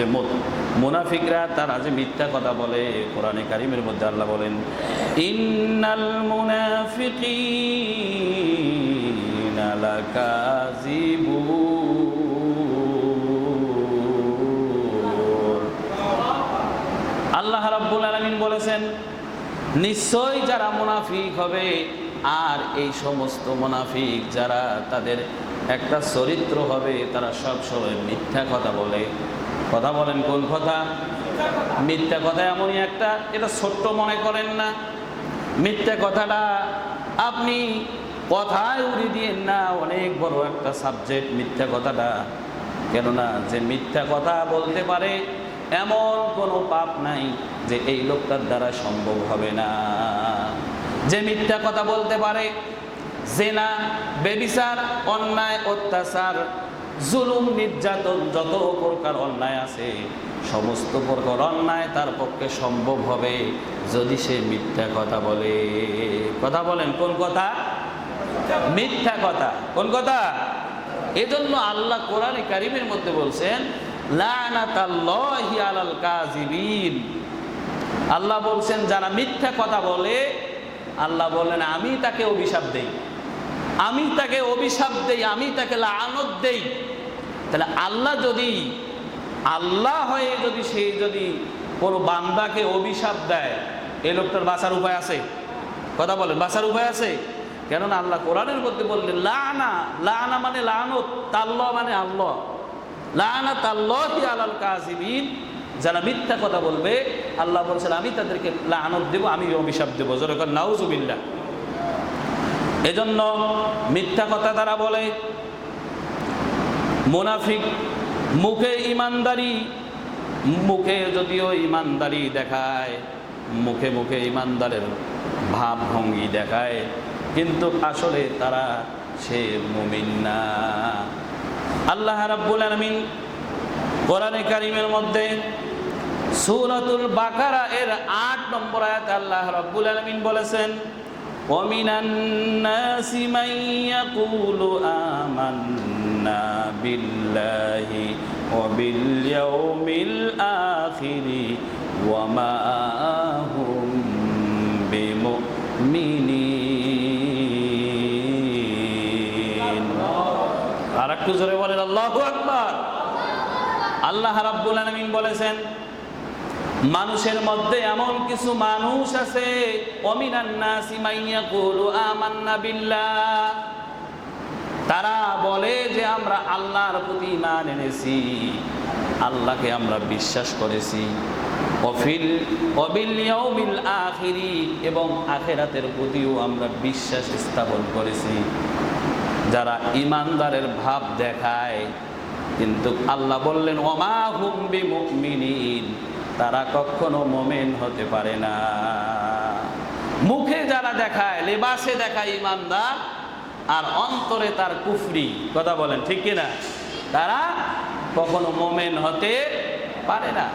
যে মুনাফিকরা, তারা যে মিথ্যা কথা বলে কোরআনে কারিমের মধ্যে আল্লাহ বলেন, ইন্নাল মুনাফিকিনা লাকাযিবুন। আল্লাহ রাব্বুল আলামিন বলেছেন নিশ্চয়ই যারা মুনাফিক হবে, আর এই সমস্ত মুনাফিক যারা তাদের একটা চরিত্র হবে, তারা সবসময় মিথ্যা কথা বলে। কথা বলেন কোন কথা? মিথ্যা কথা এমনই একটা, এটা ছোট্ট মনে করেন না। মিথ্যা কথাটা আপনি কথায় উড়ি দিয়েন না, অনেক বড় একটা সাবজেক্ট মিথ্যা কথাটা। কেননা যে মিথ্যা কথা বলতে পারে এমন কোনো পাপ নাই যে এই লোকটার দ্বারা সম্ভব হবে না। যে মিথ্যা কথা বলতে পারে, জেনা, বেবিচার, অন্যায়, অত্যাচার জুলুম, নির্যাতন যত প্রকার অন্যায় আছে, সমস্ত প্রকার অন্যায় তার পক্ষে সম্ভব হবে যদি সে মিথ্যা কথা বলে। কথা বলেন, কোন কথা? মিথ্যা কথা। কোন কথা? এজন্য আল্লাহ কোরআনে কারিমের মধ্যে বলছেন আল্লাহ বলছেন, যারা মিথ্যা কথা বলে, আল্লাহ বলেন আমি তাকে অভিশাপ দেই। আমি তাকে অভিশাপ দেই, আমি তাকে লানত দেই। তাহলে আল্লাহ যদি, আল্লাহ হয়ে যদি সে যদি কোনো বান্দাকে অভিশাপ দেয়, এই লোকটার বাঁচার উপায় আছে? কথা বলেন, বাঁচার উপায় আছে? কেননা আল্লাহ কোরআনের মধ্যে বললেন, লানা লানা মানে লানত, তাল্লাহ মানে আল্লাহ। লানা তাল্লাহি আলাল কাজিবিন যারা মিথ্যা কথা বলবে, আল্লাহ বলছেন, আমি তাদেরকে লানত দেবো, আমি অভিশাপ দেবো। যেরকম নাউজুবিল্লাহ। এজন্য মিথ্যা কথা তারা বলে মোনাফিক, মুখে ইমানদারি, মুখে যদিও ইমানদারি দেখায়, মুখে মুখে ইমানদারের ভাবভঙ্গি দেখায়, কিন্তু আসলে তারা সে মুমিন না। আল্লাহ রাব্বুল আলমিন কোরআনে কারিমের মধ্যে সূরাতুল বাকারা এর আট নম্বর আয়াত আল্লাহ রাব্বুল আলমিন বলেছেন অমিনান্না সিমাইয়া কুলু আমান بالله وباليوم الآخر وما هم بمؤمنين আর একটু জোরে বলেন আল্লাহু আকবার আল্লাহ রাব্বুল আলামিন বলেছেন মানুষের মধ্যে এমন কিছু মানুষ আছে অমিনান নাসি মাইয়া কুলু আমান্না বিল্লাহ তারা বলে যে আমরা আল্লাহর প্রতি ইমান এনেছি, আল্লাহকে আমরা বিশ্বাস করেছি। অফিল, অবিল আখিরি, এবং আখেরাতের প্রতিও আমরা বিশ্বাস স্থাপন করেছি। যারা ইমানদারের ভাব দেখায়, কিন্তু আল্লাহ বললেন, ওমা হুম বিমুমিনিন তারা কখনো মোমেন হতে পারে না। মুখে যারা দেখায়, লেবাসে দেখায় ইমানদার আর অন্তরে তার কুফরি কথা বলেন ঠিক কিনা? তারা কখনো মোমেন হতে পারে না।